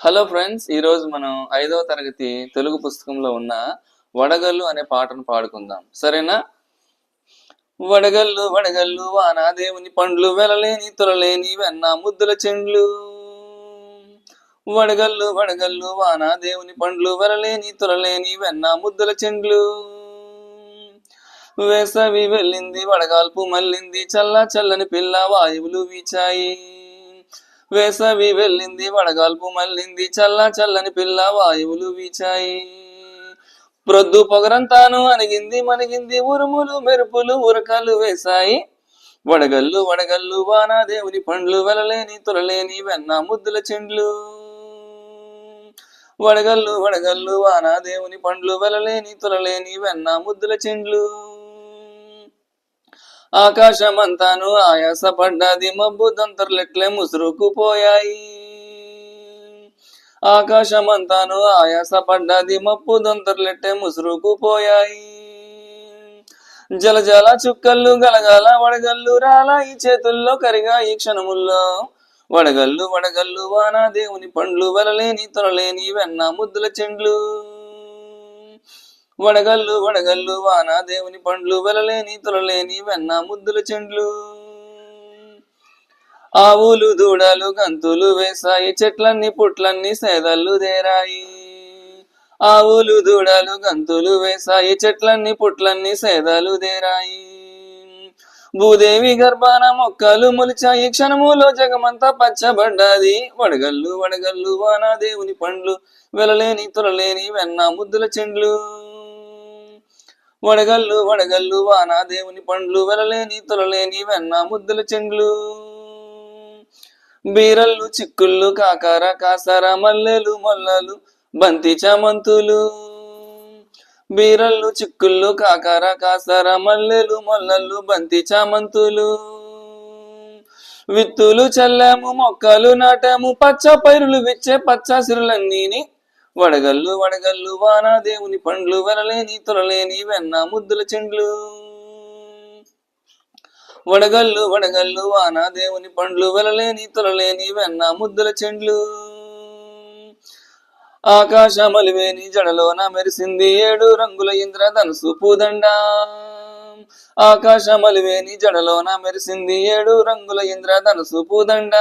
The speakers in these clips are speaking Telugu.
హలో ఫ్రెండ్స్ ఈరోజు మనం ఐదవ తరగతి తెలుగు పుస్తకంలో ఉన్న వడగల్లు అనే పాటను పాడుకుందాం. సరేనా? వడగల్లు వడగల్లు వానాదేవుని పండ్లు వెలలేని తొలలేని వెన్న ముద్దుల చెండ్లు. వడగల్లు వడగల్లు వానాదేవుని పండ్లు వెలలేని తొలలేని వెన్న ముద్దుల చెండ్లు. వేసవి వెళ్ళింది వడగాల్పు మళ్ళింది చల్ల చల్లని పిల్ల వాయువులు వీచాయి. వేసవి వెళ్ళింది వడగాల్పు మళ్ళింది చల్ల చల్లని పిల్ల వాయువులు వీచాయి. ప్రొద్దు పొగరంతాను అణిగింది మణిగింది ఉరుములు మెరుపులు ఉరకలు వేశాయి. వడగల్లు వడగల్లు వాన దేవుని పండ్లు వెలలేని తొలలేని వెన్న ముద్దుల చెండ్లు. వడగల్లు వడగల్లు వాన దేవుని పండ్లు వెలలేని తొలలేని వెన్న ముద్దుల చెండ్లు. ఆకాశమంతాను ఆయాసపడ్డది మబ్బు దంతర్లెట్లే ముసురుకుపోయాయి. ఆకాశమంతాను ఆయాసపడ్డది మబ్బు దంతర్లెట్టే ముసురుకుపోయాయి. జలజల చుక్కలు గలగల వడగల్లు రాల ఈ చేతుల్లో కరిగా ఈ క్షణముల్లో. వడగల్లు వడగల్లు వాన దేవుని పండ్లు వెలలేని తొలలేని వెన్న ముద్దుల చెండ్లు. వడగల్లు వడగల్లు వాన దేవుని పండ్లు వెలలేని తొలలేని వెన్న ముద్దుల చెండ్లు. ఆవులు దూడలు గంతులు వేసాయి చెట్లన్నీ పుట్లన్నీ సేదల్లు దేరాయి. ఆవులు దూడలు గంతులు వేసాయి చెట్లన్నీ పుట్లన్నీ సేదలు దేరాయి. భూదేవి గర్భాన మొక్కలు మొలిచాయి క్షణములో జగమంతా పచ్చబడ్డాది. వడగల్లు వడగల్లు వాన దేవుని పండ్లు వెలలేని తొలలేని వెన్న ముద్దుల చెండ్లు. వడగల్లు వడగల్లు వాన దేవుని పండ్లు వెలలేని తొలలేని వెన్న ముద్దుల చెండ్లు బీరల్లు చిక్కుళ్ళు కాకర కాసర మల్లెలు మొల్లలు బంతి చామంతులు. బీరల్లు చిక్కుళ్ళు కాకర కాసర మల్లెలు మొల్లలు బంతి చామంతులు. విత్తులు చల్లాము మొక్కలు నాటాము పచ్చ పైరులు విచ్చే పచ్చ సిరులన్నీని వడగల్లు వడగల్లు వాన దేవుని పండ్లు వెలలేని తొలలేని వెన్న ముద్దుల చెండ్లు. వడగల్లు వడగల్లు వాన దేవుని పండ్లు వెలలేని తొలలేని వెన్న ముద్దుల చెండ్లు. ఆకాశమలివేని జడలోన మెరిసింది ఏడు రంగుల ఇంద్రధనుసు పూదండ. ఆకాశమలివేని జడలోన మెరిసింది ఏడు రంగుల ఇంద్రధనుసు పూదండ.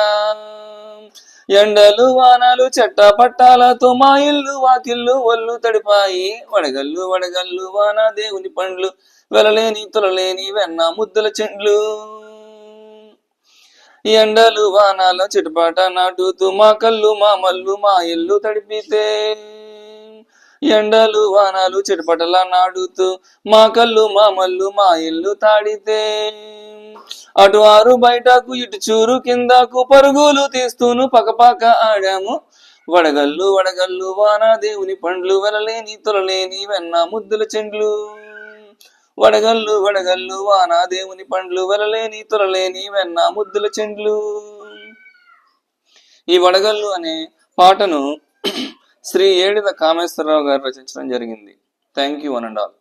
ఎండలు వానలు చెట్ట పట్టాలతో మా ఇల్లు వాకిల్లు ఒళ్ళు తడిపాయి. వడగల్లు వడగల్లు వాన దేవుని పండ్లు వెలలేని తొలలేని వెన్న ముద్దుల చెండ్లు. ఎండలు వానాల చిటపాట నాటుతూ మా కళ్ళు మా మల్లు మా ఇల్లు తడిపితే. ఎండలు వానాలు చిటపటలా నాడుతూ మా కళ్ళు మా మల్లు మా ఇల్లు తాడితే. అటు ఆరు బయటకు ఇటు చూరు కిందకు పరుగులు తీస్తూను పకపాక ఆడాము. వడగల్లు వడగల్లు వాన దేవుని పండ్లు వెలలేని తొలలేని వెన్న ముద్దుల చెండ్లు. వడగల్లు వడగల్లు వాన దేవుని పండ్లు వెలలేని తొలలేని వెన్న ముద్దుల చెండ్లు. ఈ వడగల్లు అనే పాటను శ్రీ ఏడిద కామేశ్వరరావు గారు రచించడం జరిగింది. Thank you one and all